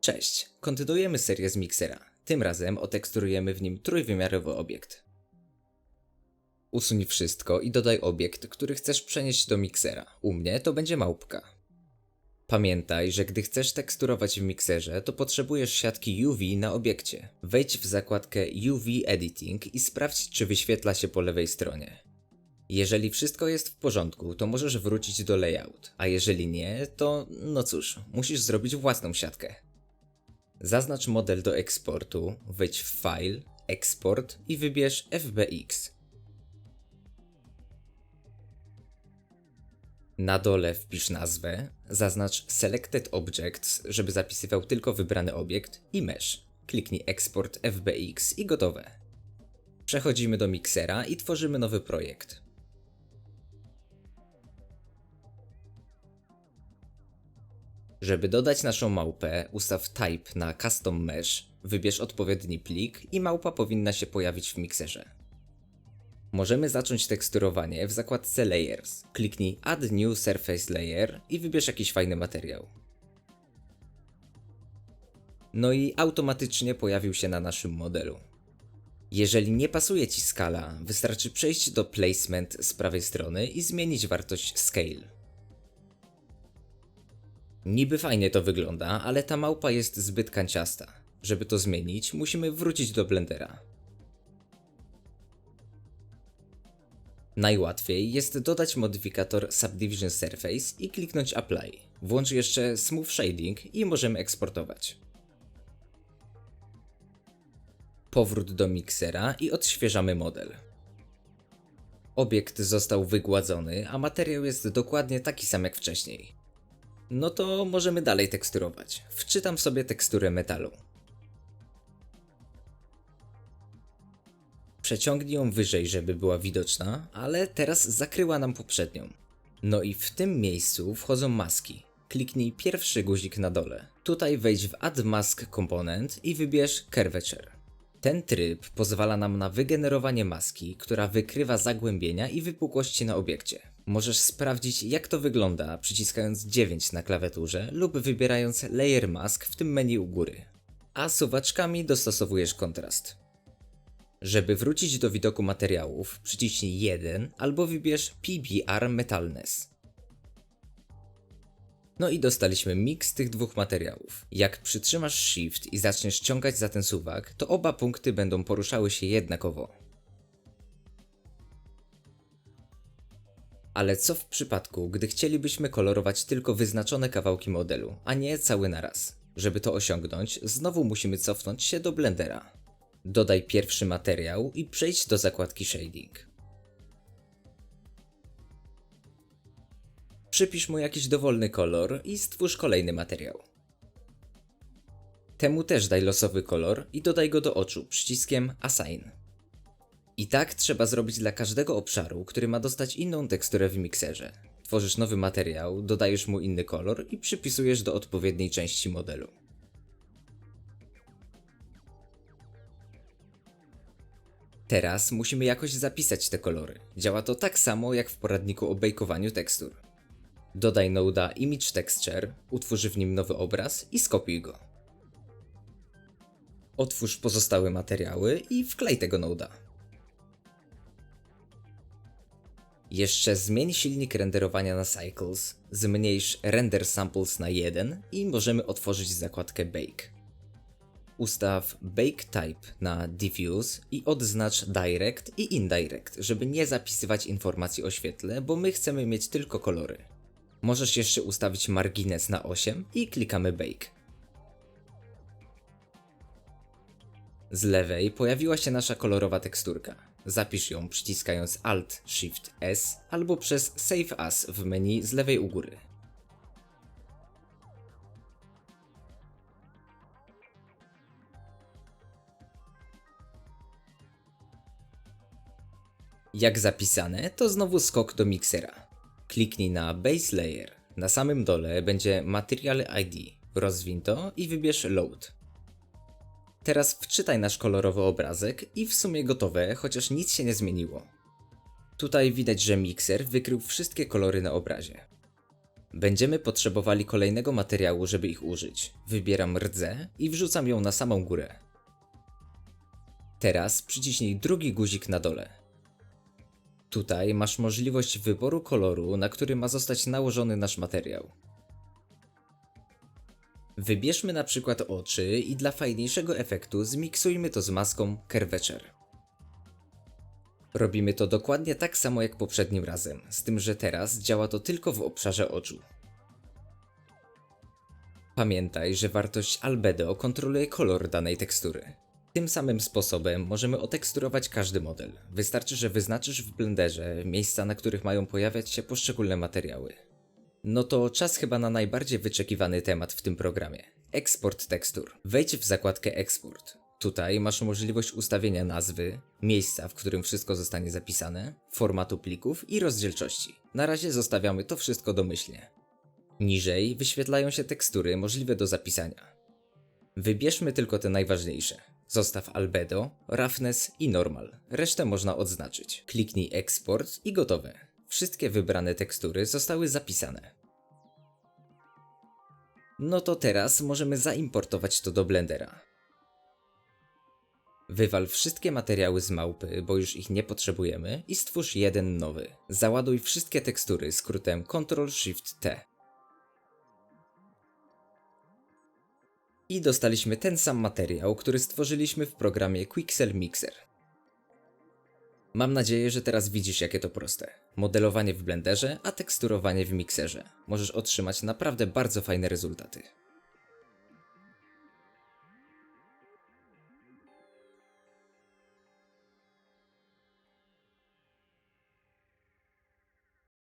Cześć, kontynuujemy serię z Mixera. Tym razem oteksturujemy w nim trójwymiarowy obiekt. Usuń wszystko i dodaj obiekt, który chcesz przenieść do Mixera. U mnie to będzie małpka. Pamiętaj, że gdy chcesz teksturować w mikserze, to potrzebujesz siatki UV na obiekcie. Wejdź w zakładkę UV Editing i sprawdź, czy wyświetla się po lewej stronie. Jeżeli wszystko jest w porządku, to możesz wrócić do layout, a jeżeli nie, to no cóż, musisz zrobić własną siatkę. Zaznacz model do eksportu, wejdź w File, Export i wybierz FBX. Na dole wpisz nazwę, zaznacz Selected Objects, żeby zapisywał tylko wybrany obiekt i Mesh. Kliknij Export FBX i gotowe. Przechodzimy do miksera i tworzymy nowy projekt. Żeby dodać naszą małpę, ustaw Type na Custom Mesh, wybierz odpowiedni plik i małpa powinna się pojawić w mikserze. Możemy zacząć teksturowanie w zakładce Layers. Kliknij Add New Surface Layer i wybierz jakiś fajny materiał. No i automatycznie pojawił się na naszym modelu. Jeżeli nie pasuje Ci skala, wystarczy przejść do Placement z prawej strony i zmienić wartość Scale. Niby fajnie to wygląda, ale ta małpa jest zbyt kanciasta. Żeby to zmienić, musimy wrócić do Blendera. Najłatwiej jest dodać modyfikator Subdivision Surface i kliknąć Apply. Włącz jeszcze Smooth Shading i możemy eksportować. Powrót do miksera i odświeżamy model. Obiekt został wygładzony, a materiał jest dokładnie taki sam jak wcześniej. No to możemy dalej teksturować. Wczytam sobie teksturę metalu. Przeciągnij ją wyżej, żeby była widoczna, ale teraz zakryła nam poprzednią. No i w tym miejscu wchodzą maski. Kliknij pierwszy guzik na dole. Tutaj wejdź w Add Mask Component i wybierz Curvature. Ten tryb pozwala nam na wygenerowanie maski, która wykrywa zagłębienia i wypukłości na obiekcie. Możesz sprawdzić jak to wygląda przyciskając 9 na klawiaturze lub wybierając Layer Mask w tym menu u góry. A suwaczkami dostosowujesz kontrast. Żeby wrócić do widoku materiałów, przyciśnij 1 albo wybierz PBR Metalness. No i dostaliśmy miks tych dwóch materiałów. Jak przytrzymasz Shift i zaczniesz ciągać za ten suwak, to oba punkty będą poruszały się jednakowo. Ale co w przypadku, gdy chcielibyśmy kolorować tylko wyznaczone kawałki modelu, a nie cały naraz? Żeby to osiągnąć, znowu musimy cofnąć się do Blendera. Dodaj pierwszy materiał i przejdź do zakładki Shading. Przypisz mu jakiś dowolny kolor i stwórz kolejny materiał. Temu też daj losowy kolor i dodaj go do oczu przyciskiem Assign. I tak trzeba zrobić dla każdego obszaru, który ma dostać inną teksturę w mikserze. Tworzysz nowy materiał, dodajesz mu inny kolor i przypisujesz do odpowiedniej części modelu. Teraz musimy jakoś zapisać te kolory. Działa to tak samo jak w poradniku o bejkowaniu tekstur. Dodaj noda Image Texture, utwórz w nim nowy obraz i skopiuj go. Otwórz pozostałe materiały i wklej tego noda. Jeszcze zmień silnik renderowania na Cycles, zmniejsz Render Samples na 1 i możemy otworzyć zakładkę Bake. Ustaw Bake Type na Diffuse i odznacz Direct i Indirect, żeby nie zapisywać informacji o świetle, bo my chcemy mieć tylko kolory. Możesz jeszcze ustawić margines na 8 i klikamy Bake. Z lewej pojawiła się nasza kolorowa teksturka. Zapisz ją przyciskając Alt Shift S albo przez Save As w menu z lewej u góry. Jak zapisane, to znowu skok do miksera. Kliknij na Base Layer. Na samym dole będzie Material ID. Rozwin to i wybierz Load. Teraz wczytaj nasz kolorowy obrazek i w sumie gotowe, chociaż nic się nie zmieniło. Tutaj widać, że mikser wykrył wszystkie kolory na obrazie. Będziemy potrzebowali kolejnego materiału, żeby ich użyć. Wybieram rdzę i wrzucam ją na samą górę. Teraz przyciśnij drugi guzik na dole. Tutaj masz możliwość wyboru koloru, na który ma zostać nałożony nasz materiał. Wybierzmy na przykład oczy i dla fajniejszego efektu zmiksujmy to z maską Curvature. Robimy to dokładnie tak samo jak poprzednim razem, z tym że teraz działa to tylko w obszarze oczu. Pamiętaj, że wartość albedo kontroluje kolor danej tekstury. Tym samym sposobem możemy oteksturować każdy model. Wystarczy, że wyznaczysz w blenderze miejsca, na których mają pojawiać się poszczególne materiały. No to czas chyba na najbardziej wyczekiwany temat w tym programie. Eksport tekstur. Wejdź w zakładkę Eksport. Tutaj masz możliwość ustawienia nazwy, miejsca, w którym wszystko zostanie zapisane, formatu plików i rozdzielczości. Na razie zostawiamy to wszystko domyślnie. Niżej wyświetlają się tekstury możliwe do zapisania. Wybierzmy tylko te najważniejsze. Zostaw albedo, roughness i normal. Resztę można odznaczyć. Kliknij export i gotowe. Wszystkie wybrane tekstury zostały zapisane. No to teraz możemy zaimportować to do Blendera. Wywal wszystkie materiały z małpy, bo już ich nie potrzebujemy i stwórz jeden nowy. Załaduj wszystkie tekstury skrótem Ctrl-Shift-T. I dostaliśmy ten sam materiał, który stworzyliśmy w programie Quixel Mixer. Mam nadzieję, że teraz widzisz jakie to proste. Modelowanie w Blenderze, a teksturowanie w Mixerze. Możesz otrzymać naprawdę bardzo fajne rezultaty.